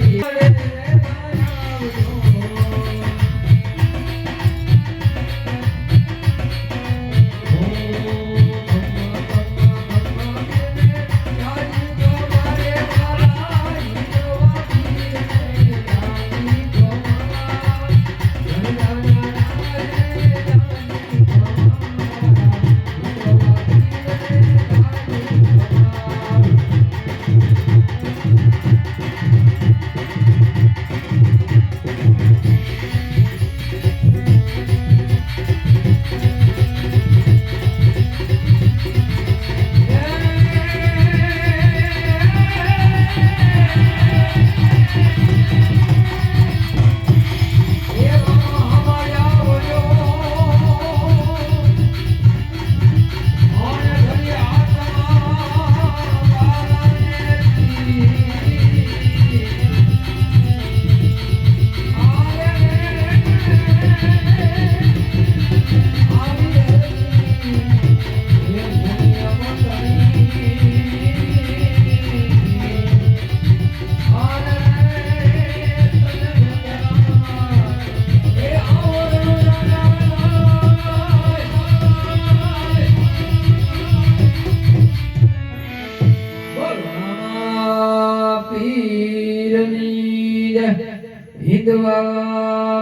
પીરની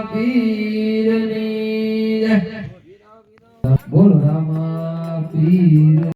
પીરની બોલ રામા પીર